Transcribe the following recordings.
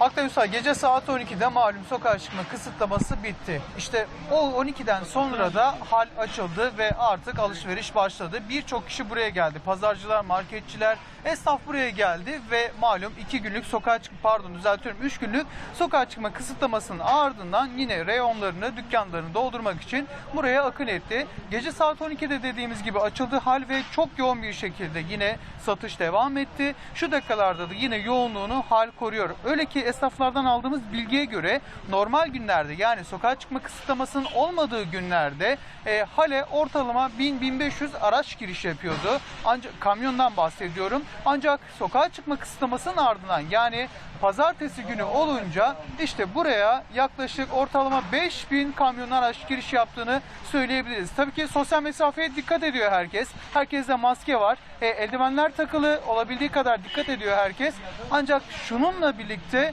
Akdeniz gece saat 12'de malum sokağa çıkma kısıtlaması bitti. İşte o 12'den sonra da hal açıldı ve artık alışveriş başladı. Birçok kişi buraya geldi. Pazarcılar, marketçiler, esnaf buraya geldi ve malum 2 günlük sokağa çıkma pardon düzeltiyorum 3 günlük sokağa çıkma kısıtlamasının ardından yine reyonlarını, dükkanlarını doldurmak için buraya akın etti. Gece saat 12'de dediğimiz gibi açıldı hal ve çok yoğun bir şekilde yine satış devam etti. Şu dakikalarda da yine yoğunluğunu hal koruyor. Öyle ki esnaflardan aldığımız bilgiye göre normal günlerde yani sokağa çıkma kısıtlamasının olmadığı günlerde e, hale ortalama 1000-1500 araç giriş yapıyordu. Ancak kamyondan bahsediyorum. Ancak sokağa çıkma kısıtlamasının ardından yani pazartesi günü olunca işte buraya yaklaşık ortalama 5000 kamyon araç giriş yaptığını söyleyebiliriz. Tabii ki sosyal mesafeye dikkat ediyor herkes. Herkeste maske var. E, eldivenler takılı olabildiği kadar dikkat ediyor herkes. Ancak şununla birlikte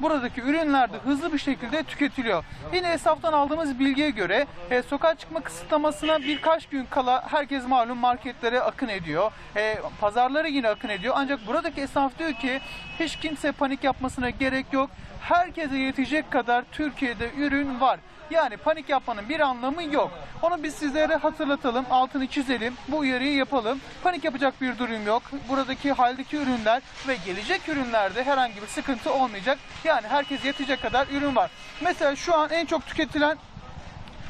buradaki ürünler de hızlı bir şekilde tüketiliyor. Yine esnaftan aldığımız bilgiye göre e, sokağa çıkma kısıtlamasına birkaç gün kala herkes malum marketlere akın ediyor. E, pazarlara yine akın ediyor. Ancak buradaki esnaf diyor ki hiç kimse panik yapmasına gerek yok. Herkese yetecek kadar Türkiye'de ürün var. Yani panik yapmanın bir anlamı yok. Onu biz sizlere hatırlatalım, altını çizelim, bu uyarıyı yapalım. Panik yapacak bir durum yok. Buradaki haldeki ürünler ve gelecek ürünlerde herhangi bir sıkıntı olmayacak. Yani herkes yetecek kadar ürün var. Mesela şu an en çok tüketilen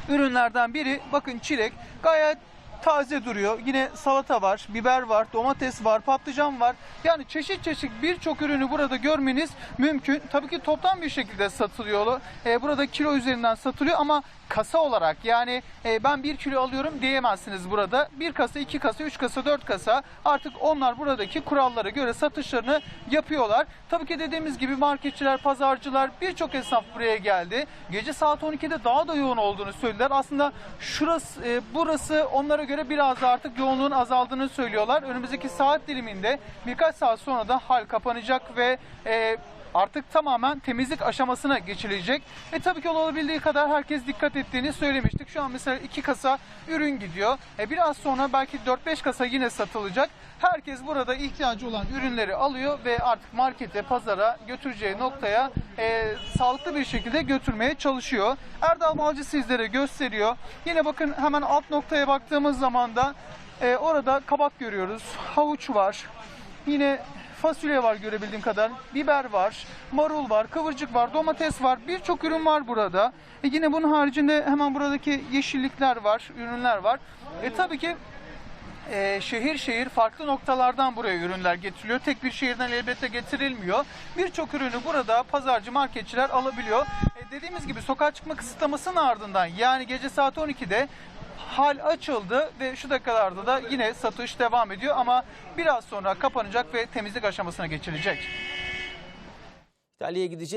ürünlerden biri bakın çilek gayet taze duruyor. Yine salata var, biber var, domates var, patlıcan var. Yani çeşit çeşit birçok ürünü burada görmeniz mümkün. Tabii ki toptan bir şekilde satılıyor. Ee, burada kilo üzerinden satılıyor ama kasa olarak yani e, ben bir kilo alıyorum diyemezsiniz burada. Bir kasa, iki kasa, üç kasa, dört kasa artık onlar buradaki kurallara göre satışlarını yapıyorlar. Tabii ki dediğimiz gibi marketçiler, pazarcılar birçok esnaf buraya geldi. Gece saat 12'de daha da yoğun olduğunu söylediler. Aslında şurası, e, burası onlara göre biraz da artık yoğunluğun azaldığını söylüyorlar. Önümüzdeki saat diliminde birkaç saat sonra da hal kapanacak ve e, artık tamamen temizlik aşamasına geçilecek. E tabii ki olabildiği kadar herkes dikkat ettiğini söylemiştik. Şu an mesela iki kasa ürün gidiyor. E biraz sonra belki 4-5 kasa yine satılacak. Herkes burada ihtiyacı olan ürünleri alıyor ve artık markete, pazara götüreceği noktaya e, sağlıklı bir şekilde götürmeye çalışıyor. Erdal Balcı sizlere gösteriyor. Yine bakın hemen alt noktaya baktığımız zaman da e, orada kabak görüyoruz. Havuç var. Yine fasulye var görebildiğim kadar, biber var, marul var, kıvırcık var, domates var, birçok ürün var burada. E yine bunun haricinde hemen buradaki yeşillikler var, ürünler var. E tabii ki e, şehir şehir farklı noktalardan buraya ürünler getiriliyor. Tek bir şehirden elbette getirilmiyor. Birçok ürünü burada pazarcı marketçiler alabiliyor. E, dediğimiz gibi sokağa çıkma kısıtlamasının ardından yani gece saat 12'de hal açıldı ve şu dakikalarda da yine satış devam ediyor ama biraz sonra kapanacak ve temizlik aşamasına geçilecek. İtalya'ya gideceğiz.